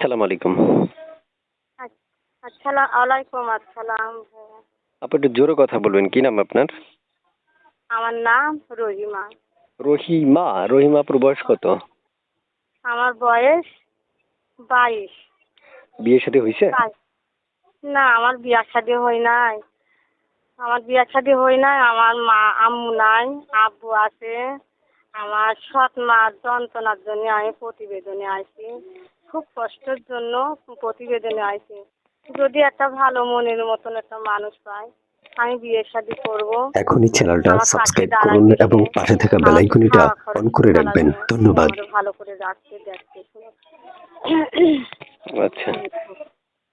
আসসালামু আলাইকুম। আসসালাম আলাইকুম আসসালাম। আপনি একটু জোরে কথা বলবেন কি নাম আপনার? আমার নাম রহিমা। রহিমা রহিমা আপুর বয়স কত? আমার বয়স বাইশ। বিয়ে সাথে হয়েছে। না আমার বিয়া শাদী হয় নাই। আমার বিয়া শাদী হয় নাই আমার মা আম্মু নাই আব্বু আছে। আমার সৎ মার যন্ত্রণার জন্য আমি প্রতিবেদনে আইছি। খুব কষ্টের জন্য প্রতিবেদনে আইছে যদি একটা ভালো মনের মতন একটা মানুষ পায় আমি বিয়ে শাদী করব। এখনই চ্যানেলটা সাবস্ক্রাইব করুন এবং পাশে থাকা বেল আইকনটা অন করে রাখবেন। ধন্যবাদ। ভালো করে রাখতে দেখতে আচ্ছা।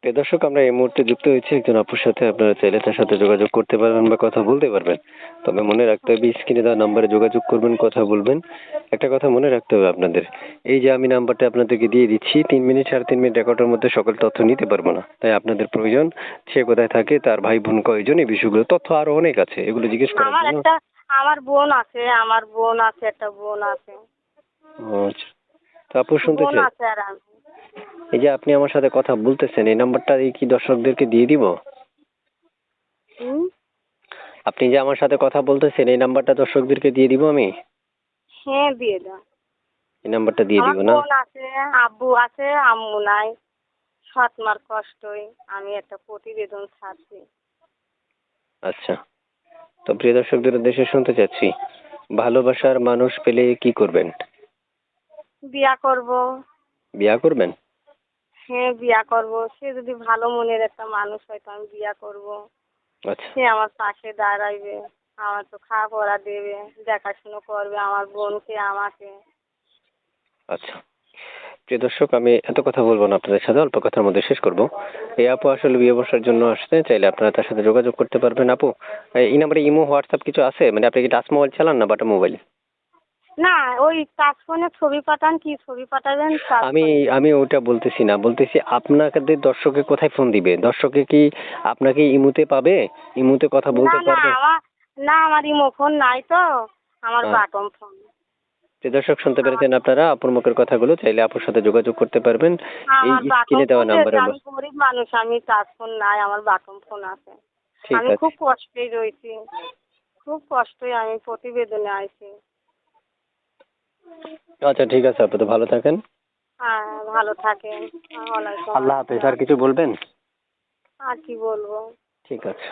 প্রিয় দর্শক আমরা এই মুহূর্তে যুক্ত হয়েছি। একজন আপুর সাথে আপনারা চাইলে তার সাথে যোগাযোগ করতে পারবেন বা কথা বলতে পারবেন। তবে মনে রাখতে হবে স্ক্রিনে দেওয়া নাম্বারে যোগাযোগ করবেন কথা বলবেন। একটা কথা মনে রাখতে হবে আপনাদের এই যে আমি নাম্বারটা আপনাদেরকে দিয়ে দিচ্ছি তিন মিনিট সাড়ে তিন মিনিট রেকর্ডের মধ্যে সকল তথ্য নিতে পারব না। তাই আপনাদের প্রয়োজন সে কোথায় থাকে তার ভাই বোন কয়জন এই বিষয়গুলো তথ্য আরও অনেক আছে এগুলো জিজ্ঞেস করার আমার জন্য। একটা আমার বোন আছে আমার বোন আছে একটা বোন আছে। ও, আচ্ছা। তো আপু শুনতে বোন চাই। আছে আর আমি। এই যে আপনি আমার সাথে কথা বলতেছেন এই নাম্বারটা কি দর্শকদেরকে দিয়ে দিব? হুম? আপনি যে আমার সাথে কথা বলতেছেন এই নাম্বারটা দর্শকদেরকে দিয়ে দিব আমি? হ্যাঁ দিয়ে দাও। এই নাম্বারটা দিয়ে দিব না? আছে আব্বু আছে আম্মু নাই। সৎ মার কষ্টই আমি একটা প্রতিবেদন ছাড়ছি। আচ্ছা। তো প্রিয় দর্শকদের উদ্দেশ্যে শুনতে চাচ্ছি ভালোবাসার মানুষ পেলে কি করবেন? বিয়া করব। বিয়া করবেন? হ্যাঁ বিয়া করব। সে যদি ভালো মনের একটা মানুষ হয় তো আমি বিয়া করব। আচ্ছা। সে আমার পাশে দাঁড়াইবে আমার তো খাওয়া পড়া দেবে দেখাশুনো করবে আমার বোনকে আমাকে। আচ্ছা। প্রিয় দর্শক আমি এত কথা বলব না আপনাদের সাথে অল্প কথার মধ্যে শেষ করব। এই আপু আসলে বিয়ে বসার জন্য আসতে চাইলে আপনারা তার সাথে যোগাযোগ করতে পারবেন। আপু এই নাম্বারে ইমো হোয়াটসঅ্যাপ কিছু আছে? মানে আপনি কি টাচ মোবাইল চালান না বাটা মোবাইল? না ওই ছবি পাঠান কি ছবি পাঠাবেন আমি আমি ওটা বলতেছি না বলতেছি আপনাদের দর্শকে কোথায় ফোন দিবে? দর্শকে কি আপনাকে ইমুতে পাবে? ইমুতে কথা বলতে পারবে? না আমার ইমো ফোন নাই তো আমার হ্যাঁ। Button phone. দর্শক শুনতে পেরেছেন আপনারা আপুর মুখের কথাগুলো চাইলে আপুর সাথে যোগাযোগ করতে পারবেন। এই স্ক্রিনে দেওয়া নাম্বারে আমি গরিব মানুষ আমি টাচ ফোন নাই আমার বাটন ফোন আছে। আমি খুব কষ্টেই রয়েছি খুব কষ্টই আমি প্রতিবেদনে আইছি। আচ্ছা ঠিক আছে আপু তো ভালো থাকেন। হ্যাঁ ভালো থাকেন। আল্লাহ হাফেজ আর কিছু বলবেন? আর কি বলব? ঠিক আছে।